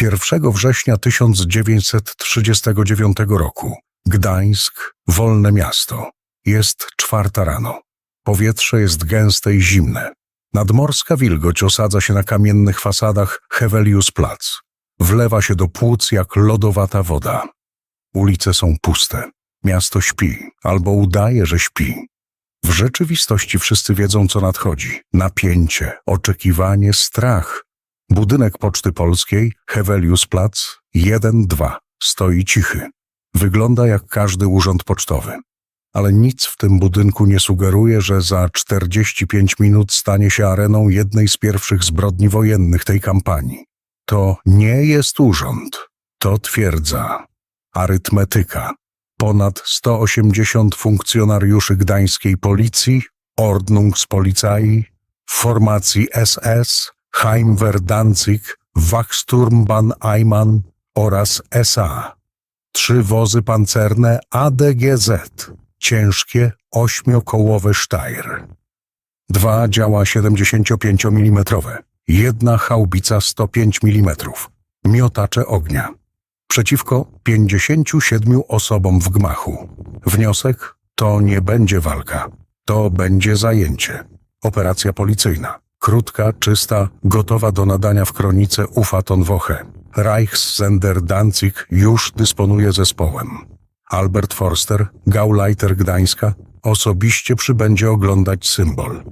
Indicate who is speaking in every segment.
Speaker 1: 1 września 1939 roku. Gdańsk, wolne miasto. Jest czwarta rano. Powietrze jest gęste i zimne. Nadmorska wilgoć osadza się na kamiennych fasadach Hevelius Plac. Wlewa się do płuc jak lodowata woda. Ulice są puste. Miasto śpi, albo udaje, że śpi. W rzeczywistości wszyscy wiedzą, co nadchodzi. Napięcie, oczekiwanie, strach. Budynek Poczty Polskiej, Hevelius Plac, 1-2, stoi cichy. Wygląda jak każdy urząd pocztowy. Ale nic w tym budynku nie sugeruje, że za 45 minut stanie się areną jednej z pierwszych zbrodni wojennych tej kampanii. To nie jest urząd, to twierdza. Arytmetyka. Ponad 180 funkcjonariuszy gdańskiej policji, Ordnungspolizei, formacji SS, Heimwehr-Danzig, Wachsturmbahn Eiman oraz SA. Trzy wozy pancerne ADGZ, ciężkie ośmiokołowe Steyr. Dwa działa 75 mm, jedna haubica 105 mm, miotacze ognia. Przeciwko 57 osobom w gmachu. Wniosek to nie będzie walka, to będzie zajęcie. Operacja policyjna. Krótka, czysta, gotowa do nadania w kronice Ufaton Woche. Reichssender Danzig już dysponuje zespołem. Albert Forster, Gauleiter Gdańska, osobiście przybędzie oglądać symbol.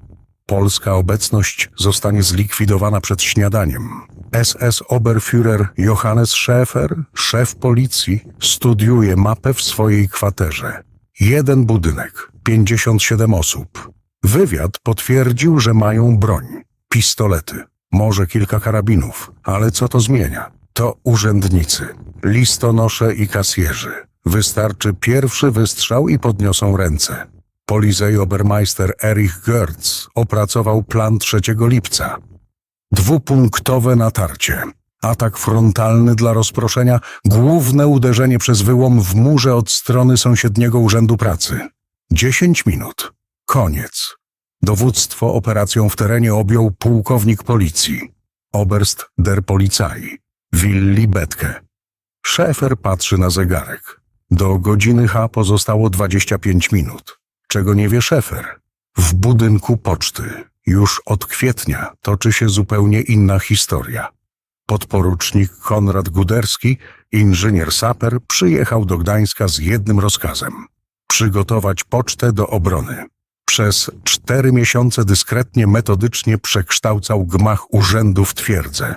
Speaker 1: Polska obecność zostanie zlikwidowana przed śniadaniem. SS Oberführer Johannes Schäfer, szef policji, studiuje mapę w swojej kwaterze. Jeden budynek, 57 osób. Wywiad potwierdził, że mają broń, pistolety, może kilka karabinów, ale co to zmienia? To urzędnicy, listonosze i kasjerzy. Wystarczy pierwszy wystrzał i podniosą ręce. Polizei Obermeister Erich Goertz opracował plan 3 lipca. Dwupunktowe natarcie. Atak frontalny dla rozproszenia, główne uderzenie przez wyłom w murze od strony sąsiedniego urzędu pracy. 10 minut. Koniec. Dowództwo operacją w terenie objął pułkownik policji. Oberst der Polizei. Willi Betke. Szefer patrzy na zegarek. Do godziny H pozostało 25 minut. Czego nie wie szefer? W budynku poczty już od kwietnia toczy się zupełnie inna historia. Podporucznik Konrad Guderski, inżynier saper, przyjechał do Gdańska z jednym rozkazem przygotować pocztę do obrony. Przez cztery miesiące dyskretnie, metodycznie przekształcał gmach urzędu w twierdzę.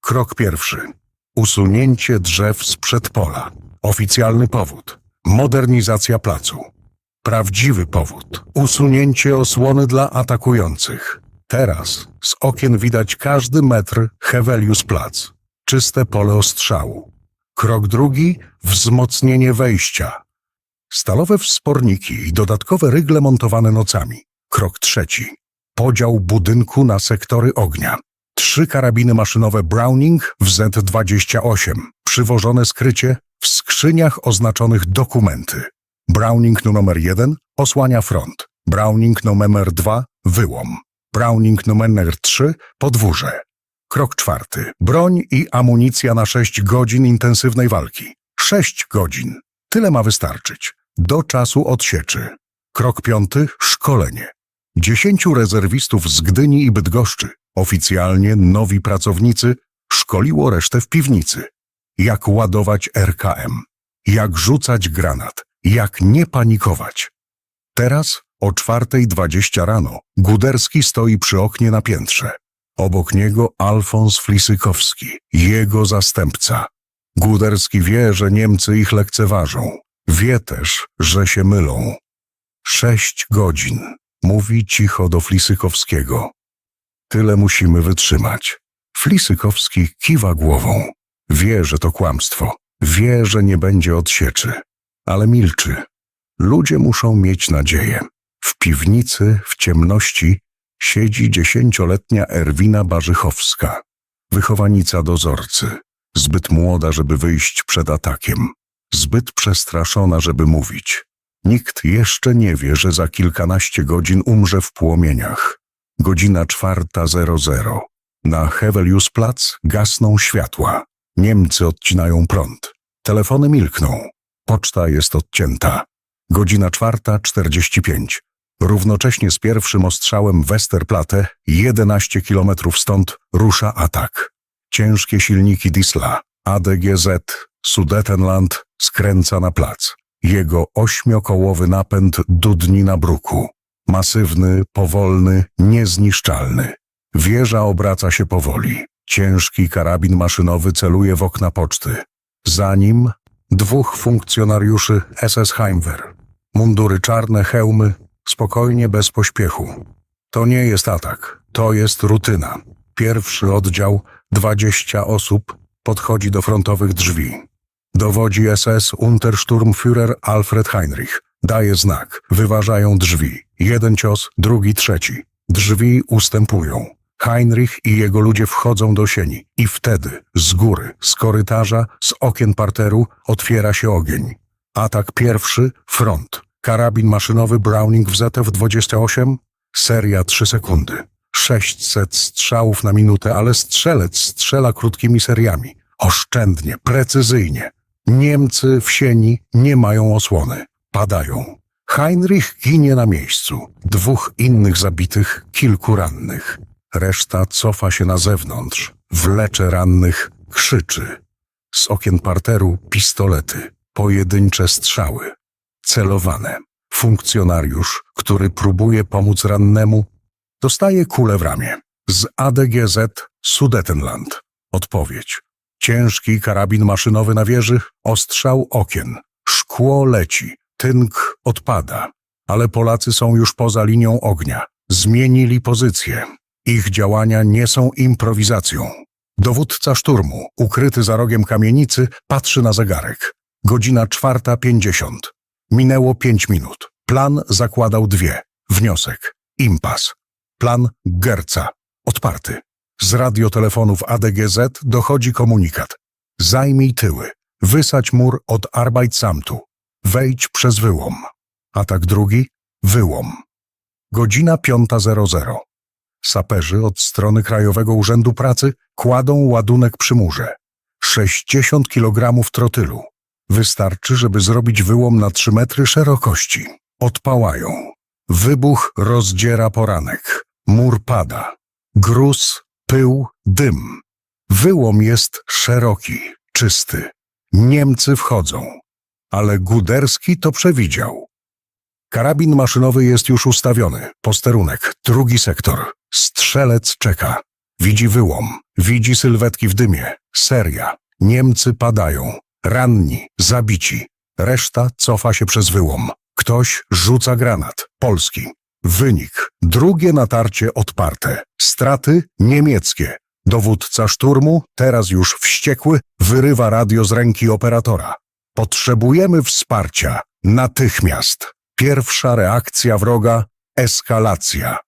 Speaker 1: Krok pierwszy. Usunięcie drzew z przedpola. Oficjalny powód. Modernizacja placu. Prawdziwy powód. Usunięcie osłony dla atakujących. Teraz z okien widać każdy metr Hevelius Plac. Czyste pole ostrzału. Krok drugi. Wzmocnienie wejścia. Stalowe wsporniki i dodatkowe rygle montowane nocami. Krok trzeci. Podział budynku na sektory ognia. Trzy karabiny maszynowe Browning w Z-28, przywożone skrycie w skrzyniach oznaczonych dokumenty. Browning numer 1 osłania front. Browning numer 2 wyłom. Browning numer 3 podwórze. Krok czwarty. Broń i amunicja na 6 godzin intensywnej walki. 6 godzin. Tyle ma wystarczyć. Do czasu odsieczy. Krok piąty. Szkolenie. Dziesięciu rezerwistów z Gdyni i Bydgoszczy, oficjalnie nowi pracownicy, szkoliło resztę w piwnicy. Jak ładować RKM, jak rzucać granat, jak nie panikować. Teraz o czwartej dwadzieścia rano Guderski stoi przy oknie na piętrze. Obok niego Alfons Flisykowski, jego zastępca. Guderski wie, że Niemcy ich lekceważą. Wie też, że się mylą. Sześć godzin. Mówi cicho do Flisykowskiego. Tyle musimy wytrzymać. Flisykowski kiwa głową. Wie, że to kłamstwo. Wie, że nie będzie odsieczy. Ale milczy. Ludzie muszą mieć nadzieję. W piwnicy, w ciemności, siedzi dziesięcioletnia Erwina Barzychowska. Wychowanica dozorcy. Zbyt młoda, żeby wyjść przed atakiem. Zbyt przestraszona, żeby mówić. Nikt jeszcze nie wie, że za kilkanaście godzin umrze w płomieniach. Godzina czwarta zero zero. Na Hevelius Plac gasną światła. Niemcy odcinają prąd. Telefony milkną. Poczta jest odcięta. Godzina czwarta czterdzieści pięć. Równocześnie z pierwszym ostrzałem Westerplatte, 11 kilometrów stąd, rusza atak. Ciężkie silniki Diesla, ADGZ, Sudetenland skręca na plac. Jego ośmiokołowy napęd dudni na bruku. Masywny, powolny, niezniszczalny. Wieża obraca się powoli. Ciężki karabin maszynowy celuje w okna poczty. Za nim dwóch funkcjonariuszy SS Heimwehr. Mundury czarne, hełmy, spokojnie, bez pośpiechu. To nie jest atak, to jest rutyna. Pierwszy oddział, 20 osób, podchodzi do frontowych drzwi. Dowodzi SS Untersturmführer Alfred Heinrich. Daje znak. Wyważają drzwi. Jeden cios, drugi, trzeci. Drzwi ustępują. Heinrich i jego ludzie wchodzą do sieni. I wtedy, z góry, z korytarza, z okien parteru, otwiera się ogień. Atak pierwszy, front. Karabin maszynowy Browning w ZF-28, seria 3 sekundy. 600 strzałów na minutę, ale strzelec strzela krótkimi seriami. Oszczędnie, precyzyjnie. Niemcy w sieni nie mają osłony. Padają. Heinrich ginie na miejscu. Dwóch innych zabitych, kilku rannych. Reszta cofa się na zewnątrz. Wlecze rannych, krzyczy. Z okien parteru pistolety. Pojedyncze strzały. Celowane. Funkcjonariusz, który próbuje pomóc rannemu, dostaje kulę w ramię. Z ADGZ Sudetenland. Odpowiedź. Ciężki karabin maszynowy na wieży, ostrzał okien. Szkło leci, tynk odpada. Ale Polacy są już poza linią ognia. Zmienili pozycję. Ich działania nie są improwizacją. Dowódca szturmu, ukryty za rogiem kamienicy, patrzy na zegarek. Godzina czwarta pięćdziesiąt. Minęło pięć minut. Plan zakładał dwie. Wniosek. Impas. Plan Gerca. Odparty. Z radiotelefonów ADGZ dochodzi komunikat. Zajmij tyły. Wysadź mur od Arbeitsamtu. Wejdź przez wyłom. Atak drugi. Wyłom. Godzina 5.00. Saperzy od strony Krajowego Urzędu Pracy kładą ładunek przy murze. 60 kg trotylu. Wystarczy, żeby zrobić wyłom na 3 metry szerokości. Odpałają. Wybuch rozdziera poranek. Mur pada. Gruz, pył, dym. Wyłom jest szeroki, czysty. Niemcy wchodzą. Ale Guderski to przewidział. Karabin maszynowy jest już ustawiony. Posterunek, drugi sektor. Strzelec czeka. Widzi wyłom, widzi sylwetki w dymie. Seria. Niemcy padają. Ranni, zabici. Reszta cofa się przez wyłom. Ktoś rzuca granat. Polski. Wynik. Drugie natarcie odparte. Straty niemieckie. Dowódca szturmu, teraz już wściekły, wyrywa radio z ręki operatora. Potrzebujemy wsparcia. Natychmiast. Pierwsza reakcja wroga eskalacja.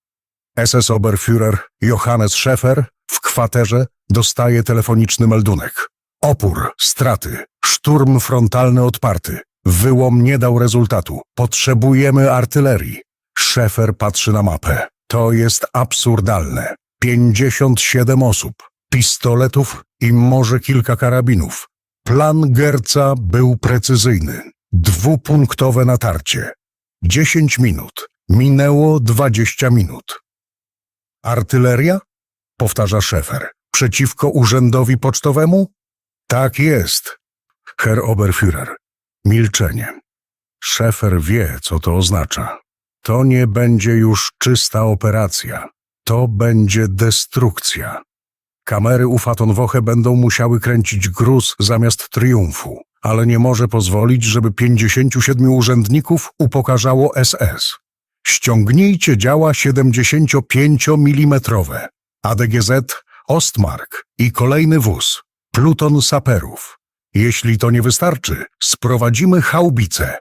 Speaker 1: SS Oberführer Johannes Schäfer w kwaterze dostaje telefoniczny meldunek. Opór, straty, szturm frontalny odparty. Wyłom nie dał rezultatu. Potrzebujemy artylerii. Szefer patrzy na mapę. To jest absurdalne. 57 osób, pistoletów i może kilka karabinów. Plan Gerca był precyzyjny. Dwupunktowe natarcie. 10 minut. Minęło 20 minut. Artyleria? Powtarza szefer. Przeciwko urzędowi pocztowemu? Tak jest. Herr Oberführer. Milczenie. Szefer wie, co to oznacza. To nie będzie już czysta operacja. To będzie destrukcja. Kamery Ufatonwoche będą musiały kręcić gruz zamiast triumfu, ale nie może pozwolić, żeby 57 urzędników upokarzało SS. Ściągnijcie działa 75 mm, ADGZ, Ostmark i kolejny wóz, pluton saperów. Jeśli to nie wystarczy, sprowadzimy haubice.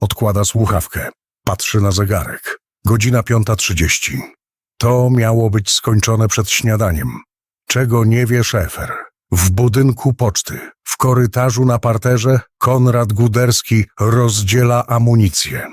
Speaker 1: Odkłada słuchawkę. Patrzy na zegarek. Godzina 5.30. To miało być skończone przed śniadaniem. Czego nie wie szefer. W budynku poczty, w korytarzu na parterze, Konrad Guderski rozdziela amunicję.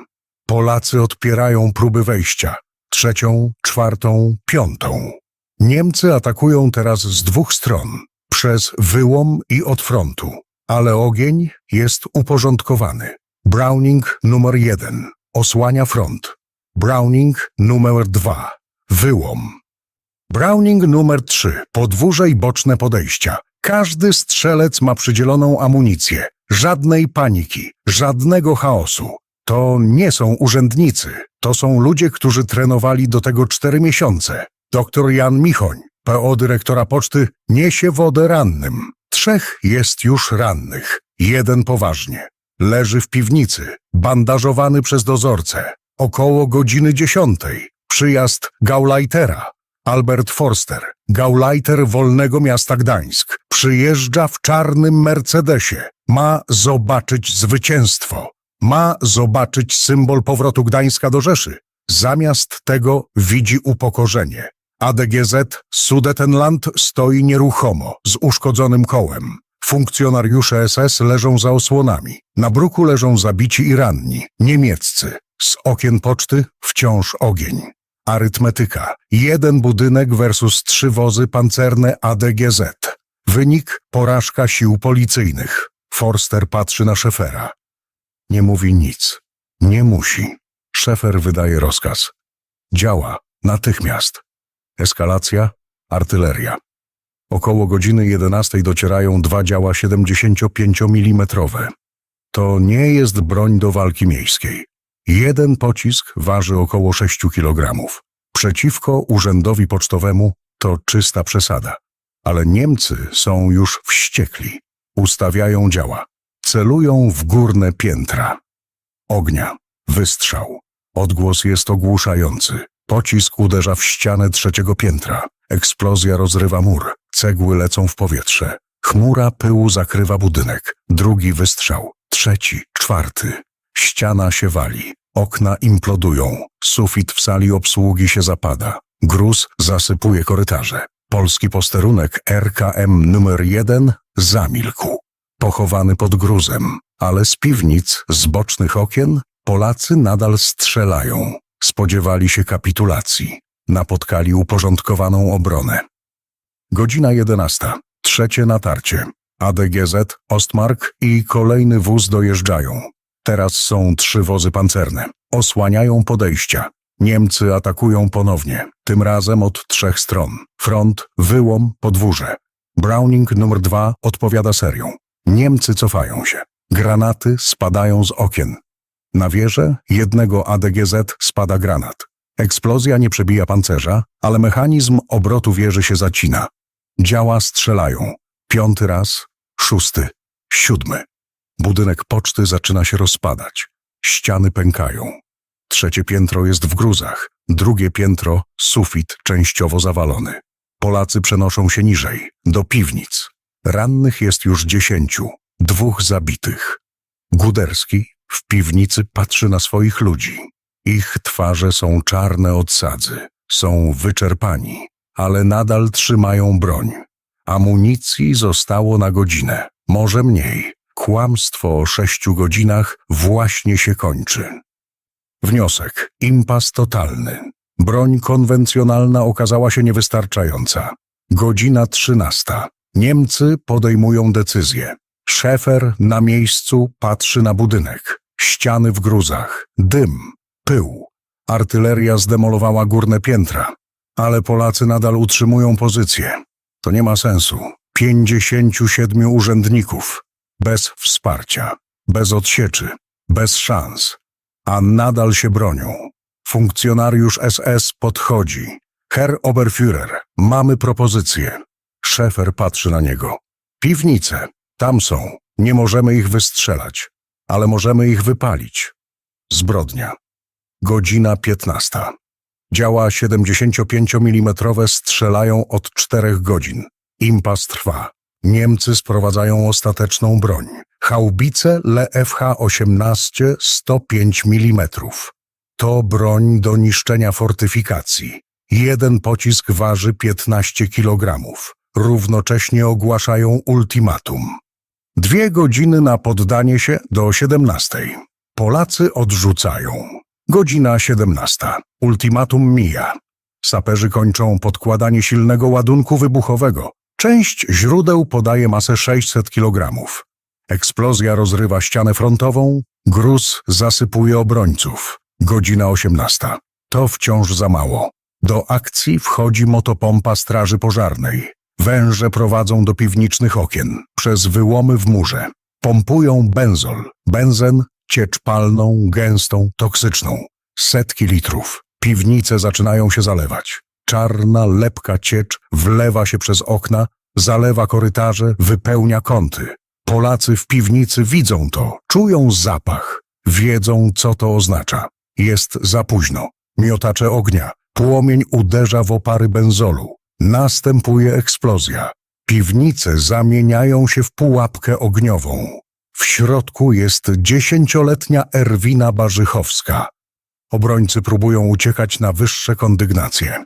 Speaker 1: Polacy odpierają próby wejścia. Trzecią, czwartą, piątą. Niemcy atakują teraz z dwóch stron. przez wyłom i od frontu, ale ogień jest uporządkowany. Browning numer jeden osłania front. Browning numer dwa wyłom. Browning numer 3. Podwórze i boczne podejścia. Każdy strzelec ma przydzieloną amunicję. Żadnej paniki, żadnego chaosu. To nie są urzędnicy. To są ludzie, którzy trenowali do tego cztery miesiące. Doktor Jan Michoń, PO dyrektora poczty, niesie wodę rannym. Trzech jest już rannych. Jeden poważnie. Leży w piwnicy, bandażowany przez dozorcę. Około godziny dziesiątej. Przyjazd Gauleitera. Albert Forster, Gauleiter Wolnego Miasta Gdańsk, przyjeżdża w czarnym Mercedesie. Ma zobaczyć zwycięstwo. Ma zobaczyć symbol powrotu Gdańska do Rzeszy. Zamiast tego widzi upokorzenie. ADGZ Sudetenland stoi nieruchomo, z uszkodzonym kołem. Funkcjonariusze SS leżą za osłonami. Na bruku leżą zabici i ranni, niemieccy. Z okien poczty wciąż ogień. Arytmetyka. Jeden budynek versus trzy wozy pancerne ADGZ. Wynik porażka sił policyjnych. Forster patrzy na szefera. Nie mówi nic. Nie musi. Szefer wydaje rozkaz. Działa natychmiast. Eskalacja, artyleria. Około godziny 11 docierają dwa działa 75 mm. To nie jest broń do walki miejskiej. Jeden pocisk waży około 6 kg. Przeciwko urzędowi pocztowemu to czysta przesada. Ale Niemcy są już wściekli. Ustawiają działa. Celują w górne piętra. Ognia. Wystrzał. Odgłos jest ogłuszający. Pocisk uderza w ścianę trzeciego piętra. Eksplozja rozrywa mur. Cegły lecą w powietrze. Chmura pyłu zakrywa budynek. Drugi wystrzał. Trzeci, czwarty. Ściana się wali. Okna implodują. Sufit w sali obsługi się zapada. Gruz zasypuje korytarze. Polski posterunek RKM numer 1 zamilkł. Pochowany pod gruzem, ale z piwnic, z bocznych okien, Polacy nadal strzelają. Spodziewali się kapitulacji. Napotkali uporządkowaną obronę. Godzina 11. Trzecie natarcie. ADGZ, Ostmark i kolejny wóz dojeżdżają. Teraz są trzy wozy pancerne. Osłaniają podejścia. Niemcy atakują ponownie, tym razem od trzech stron. Front, wyłom, podwórze. Browning numer dwa odpowiada serią. Niemcy cofają się. Granaty spadają z okien. Na wieżę jednego ADGZ spada granat. Eksplozja nie przebija pancerza, ale mechanizm obrotu wieży się zacina. Działa strzelają. Piąty raz, szósty, siódmy. Budynek poczty zaczyna się rozpadać. Ściany pękają. Trzecie piętro jest w gruzach, drugie piętro, sufit częściowo zawalony. Polacy przenoszą się niżej, do piwnic. Rannych jest już dziesięciu, dwóch zabitych. Guderski w piwnicy patrzy na swoich ludzi. Ich twarze są czarne od sadzy, są wyczerpani, ale nadal trzymają broń. Amunicji zostało na godzinę, może mniej. Kłamstwo o sześciu godzinach właśnie się kończy. Wniosek. Impas totalny. Broń konwencjonalna okazała się niewystarczająca. Godzina trzynasta. Niemcy podejmują decyzję. Szefer na miejscu patrzy na budynek. Ściany w gruzach. Dym. Pył. Artyleria zdemolowała górne piętra. Ale Polacy nadal utrzymują pozycję. To nie ma sensu. Pięćdziesięciu siedmiu urzędników. Bez wsparcia. Bez odsieczy. Bez szans a nadal się bronią. Funkcjonariusz SS podchodzi. Herr Oberführer, mamy propozycję. Szefer patrzy na niego. Piwnice, tam są. Nie możemy ich wystrzelać, ale możemy ich wypalić. Zbrodnia. Godzina 15. Działa 75 mm strzelają od czterech godzin. Impas trwa. Niemcy sprowadzają ostateczną broń. Haubice LFH-18 105 mm. To broń do niszczenia fortyfikacji. Jeden pocisk waży 15 kg. Równocześnie ogłaszają ultimatum. Dwie godziny na poddanie się do 17. Polacy odrzucają. Godzina 17. Ultimatum mija. Saperzy kończą podkładanie silnego ładunku wybuchowego. Część źródeł podaje masę 600 kg. Eksplozja rozrywa ścianę frontową, gruz zasypuje obrońców. Godzina 18. To wciąż za mało. Do akcji wchodzi motopompa straży pożarnej. Węże prowadzą do piwniczych okien przez wyłomy w murze. Pompują benzol, benzen, ciecz palną, gęstą, toksyczną. Setki litrów. Piwnice zaczynają się zalewać. Czarna, lepka ciecz wlewa się przez okna, zalewa korytarze, wypełnia kąty. Polacy w piwnicy widzą to, czują zapach, wiedzą, co to oznacza. Jest za późno. Miotacze ognia. Płomień uderza w opary benzolu. Następuje eksplozja. Piwnice zamieniają się w pułapkę ogniową. W środku jest dziesięcioletnia Erwina Barzychowska. Obrońcy próbują uciekać na wyższe kondygnacje.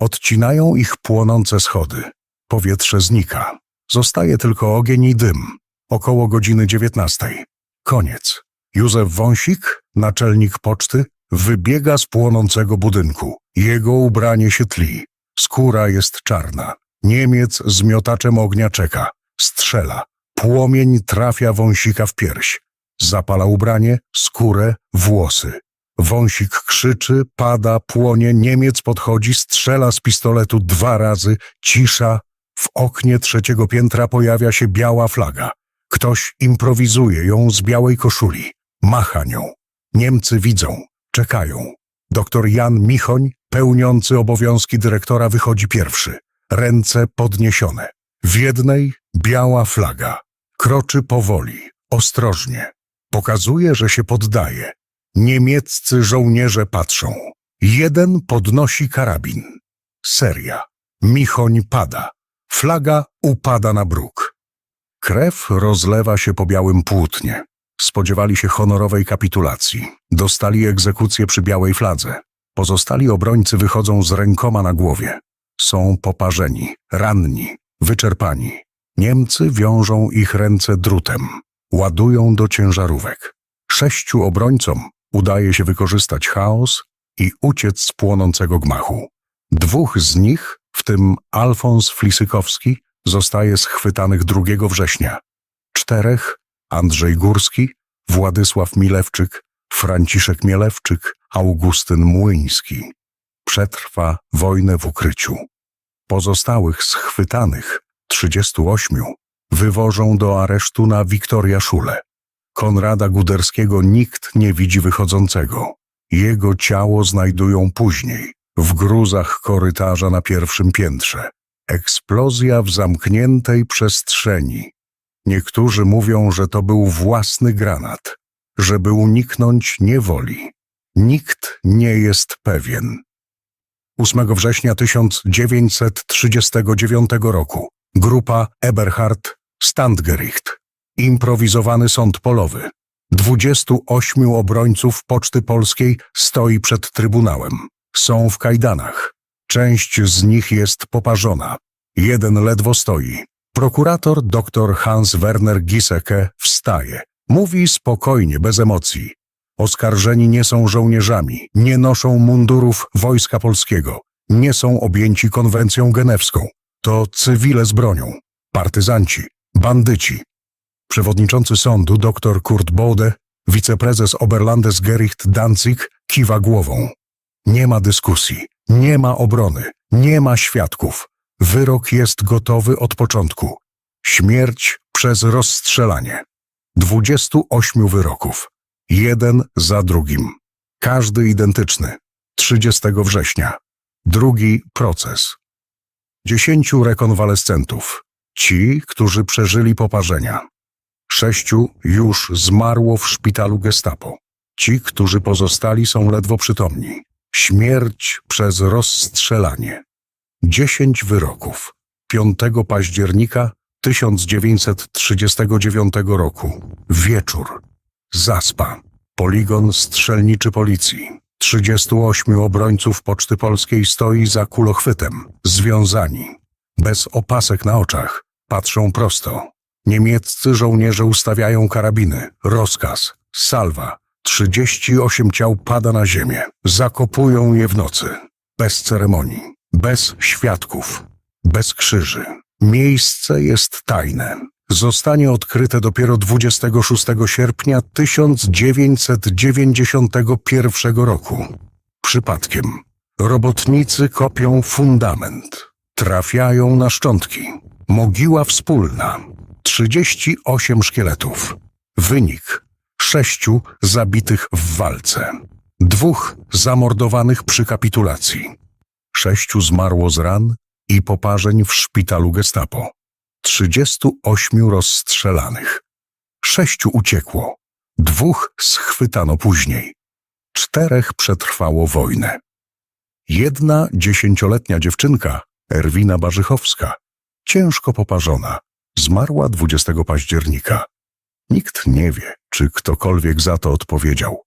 Speaker 1: Odcinają ich płonące schody. Powietrze znika. Zostaje tylko ogień i dym. Około godziny dziewiętnastej. Koniec. Józef Wąsik, naczelnik poczty, wybiega z płonącego budynku. Jego ubranie się tli. Skóra jest czarna. Niemiec z miotaczem ognia czeka. Strzela. Płomień trafia wąsika w pierś. Zapala ubranie, skórę, włosy. Wąsik krzyczy, pada, płonie, Niemiec podchodzi, strzela z pistoletu dwa razy, cisza. W oknie trzeciego piętra pojawia się biała flaga. Ktoś improwizuje ją z białej koszuli. Macha nią. Niemcy widzą, czekają. Doktor Jan Michoń, pełniący obowiązki dyrektora, wychodzi pierwszy. Ręce podniesione. W jednej biała flaga. Kroczy powoli, ostrożnie. Pokazuje, że się poddaje. Niemieccy żołnierze patrzą. Jeden podnosi karabin. Seria. Michoń pada. Flaga upada na bruk. Krew rozlewa się po białym płótnie. Spodziewali się honorowej kapitulacji. Dostali egzekucję przy białej fladze. Pozostali obrońcy wychodzą z rękoma na głowie. Są poparzeni, ranni, wyczerpani. Niemcy wiążą ich ręce drutem. Ładują do ciężarówek. Sześciu obrońcom udaje się wykorzystać chaos i uciec z płonącego gmachu. Dwóch z nich, w tym Alfons Flisykowski, zostaje schwytanych 2 września. Czterech Andrzej Górski, Władysław Milewczyk, Franciszek Mielewczyk, Augustyn Młyński. Przetrwa wojnę w ukryciu. Pozostałych schwytanych, 38, wywożą do aresztu na Wiktoria Szule. Konrada Guderskiego nikt nie widzi wychodzącego. Jego ciało znajdują później, w gruzach korytarza na pierwszym piętrze. Eksplozja w zamkniętej przestrzeni. Niektórzy mówią, że to był własny granat, żeby uniknąć niewoli. Nikt nie jest pewien. 8 września 1939 roku grupa Eberhard Standgericht, improwizowany sąd polowy. 28 obrońców Poczty Polskiej stoi przed trybunałem. Są w kajdanach. Część z nich jest poparzona. Jeden ledwo stoi. Prokurator dr Hans Werner Giseke wstaje. Mówi spokojnie, bez emocji. Oskarżeni nie są żołnierzami, nie noszą mundurów Wojska Polskiego, nie są objęci konwencją genewską. To cywile z bronią, partyzanci, bandyci. Przewodniczący sądu dr Kurt Bode, wiceprezes Oberlandesgericht Danzig kiwa głową. Nie ma dyskusji, nie ma obrony, nie ma świadków. Wyrok jest gotowy od początku. Śmierć przez rozstrzelanie. 28 wyroków. Jeden za drugim. Każdy identyczny. 30 września. Drugi proces. Dziesięciu rekonwalescentów. Ci, którzy przeżyli poparzenia. Sześciu już zmarło w szpitalu gestapo. Ci, którzy pozostali są ledwo przytomni. Śmierć przez rozstrzelanie. Dziesięć wyroków. 5 października 1939 roku. Wieczór. Zaspa. Poligon strzelniczy policji. 38 obrońców Poczty Polskiej stoi za kulochwytem. Związani. Bez opasek na oczach. Patrzą prosto. Niemieccy żołnierze ustawiają karabiny. Rozkaz. Salwa. 38 ciał pada na ziemię. Zakopują je w nocy. Bez ceremonii. Bez świadków. Bez krzyży. Miejsce jest tajne. Zostanie odkryte dopiero 26 sierpnia 1991 roku. Przypadkiem. Robotnicy kopią fundament. Trafiają na szczątki. Mogiła wspólna. 38 szkieletów. Wynik. Sześciu zabitych w walce. Dwóch zamordowanych przy kapitulacji. Sześciu zmarło z ran i poparzeń w szpitalu gestapo. 38 rozstrzelanych. Sześciu uciekło. Dwóch schwytano później. Czterech przetrwało wojnę. Jedna dziesięcioletnia dziewczynka, Erwina Barzychowska, ciężko poparzona, zmarła 20 października. Nikt nie wie, czy ktokolwiek za to odpowiedział.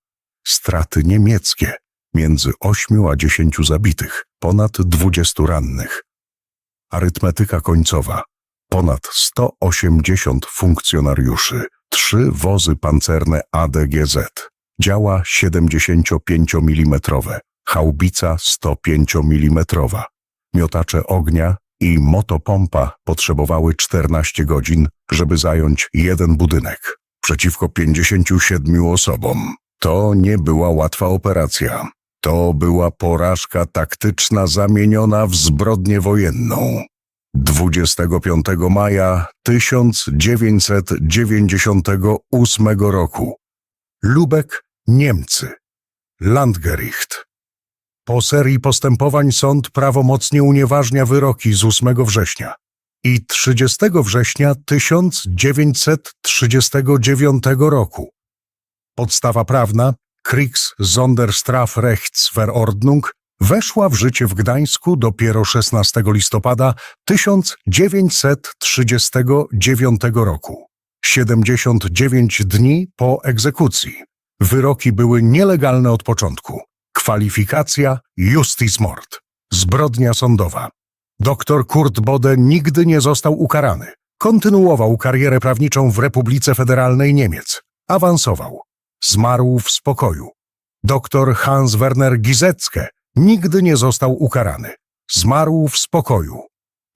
Speaker 1: Straty niemieckie, między 8 a 10 zabitych, ponad 20 rannych. Arytmetyka końcowa, ponad 180 funkcjonariuszy, trzy wozy pancerne ADGZ, działa 75 mm, haubica 105 mm, miotacze ognia i motopompa potrzebowały 14 godzin, żeby zająć jeden budynek przeciwko 57 osobom. To nie była łatwa operacja. To była porażka taktyczna zamieniona w zbrodnię wojenną. 25 maja 1998 roku. Lubek, Niemcy. Landgericht. Po serii postępowań sąd prawomocnie unieważnia wyroki z 8 września i 30 września 1939 roku. Podstawa prawna Kriegssonderstrafrechtsverordnung weszła w życie w Gdańsku dopiero 16 listopada 1939 roku. 79 dni po egzekucji. Wyroki były nielegalne od początku. Kwalifikacja Justice Mord. Zbrodnia sądowa. Doktor Kurt Bode nigdy nie został ukarany. Kontynuował karierę prawniczą w Republice Federalnej Niemiec. Awansował. Zmarł w spokoju. Doktor Hans Werner Gizecke nigdy nie został ukarany. Zmarł w spokoju.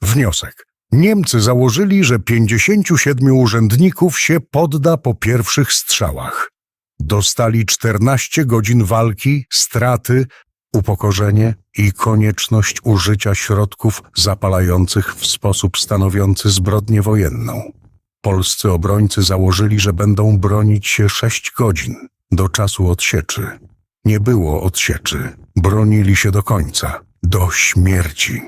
Speaker 1: Wniosek. Niemcy założyli, że 57 urzędników się podda po pierwszych strzałach. Dostali 14 godzin walki, straty, upokorzenie i konieczność użycia środków zapalających w sposób stanowiący zbrodnię wojenną. Polscy obrońcy założyli, że będą bronić się 6 godzin do czasu odsieczy. Nie było odsieczy. Bronili się do końca, do śmierci.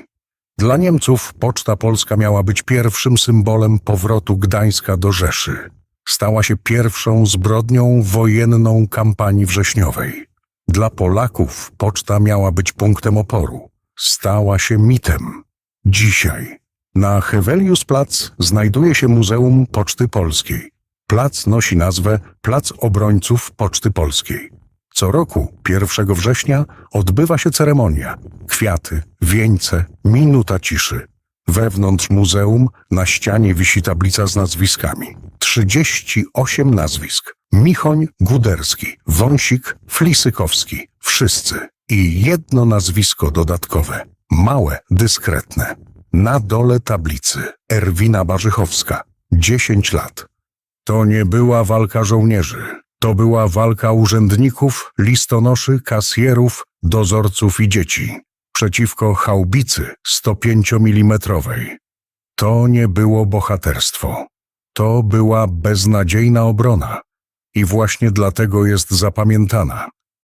Speaker 1: Dla Niemców Poczta Polska miała być pierwszym symbolem powrotu Gdańska do Rzeszy. Stała się pierwszą zbrodnią wojenną kampanii wrześniowej. Dla Polaków poczta miała być punktem oporu. Stała się mitem. Dzisiaj na Hewelius Plac znajduje się Muzeum Poczty Polskiej. Plac nosi nazwę Plac Obrońców Poczty Polskiej. Co roku, 1 września, odbywa się ceremonia. Kwiaty, wieńce, minuta ciszy. Wewnątrz muzeum na ścianie wisi tablica z nazwiskami. 38 nazwisk. Michoń, Guderski, Wąsik, Flisykowski. Wszyscy. I jedno nazwisko dodatkowe. Małe, dyskretne. Na dole tablicy. Erwina Barzychowska. 10 lat. To nie była walka żołnierzy. To była walka urzędników, listonoszy, kasjerów, dozorców i dzieci przeciwko chałbicy 105 mm. To nie było bohaterstwo. To była beznadziejna obrona. I właśnie dlatego jest zapamiętana.